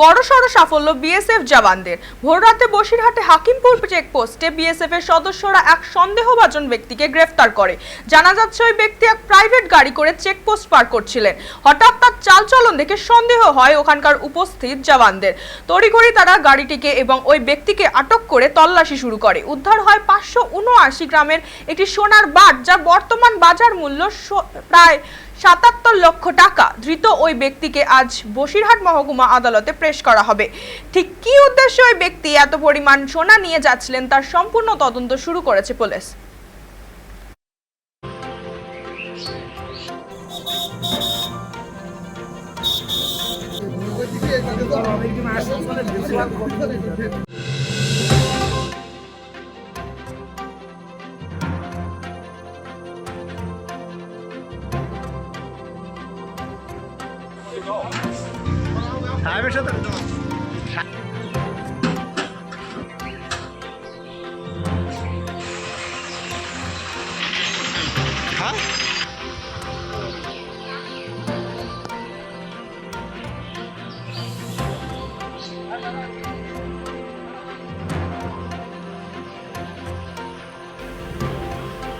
বড়সড় সাফল্য বিএসএফ জওয়ানদের। ভোররাতে বসিরহাটে হাকিমপুর চেকপোস্টে বিএসএফ সদস্যরা এক সন্দেহভাজন ব্যক্তিকে গ্রেফতার করে। জানা যাচ্ছে, ওই ব্যক্তি এক প্রাইভেট গাড়ি করে চেকপোস্ট পার করছিলেন। হঠাৎ তার চালচলন দেখে সন্দেহ হয় ওখানকার উপস্থিত জওয়ানদের। তড়িঘড়ি তারা গাড়িটিকে এবং ওই ব্যক্তিকে আটক করে তল্লাশি শুরু করে। উদ্ধার হয় পাঁচশো উনআশি গ্রামের একটি সোনার বাট যার বর্তমান বাজার মূল্য প্রায় সাতাত্তর লক্ষ টাকা ধৃত ওই ব্যক্তিকে আজ বসিরহাট মহকুমা আদালতে পেশ করা হবে। ঠিক কি উদ্দেশ্যে ওই ব্যক্তি এত পরিমাণ সোনা নিয়ে যাচ্ছিলেন তার সম্পূর্ণ তদন্ত শুরু করেছে পুলিশ। 还没舍得动。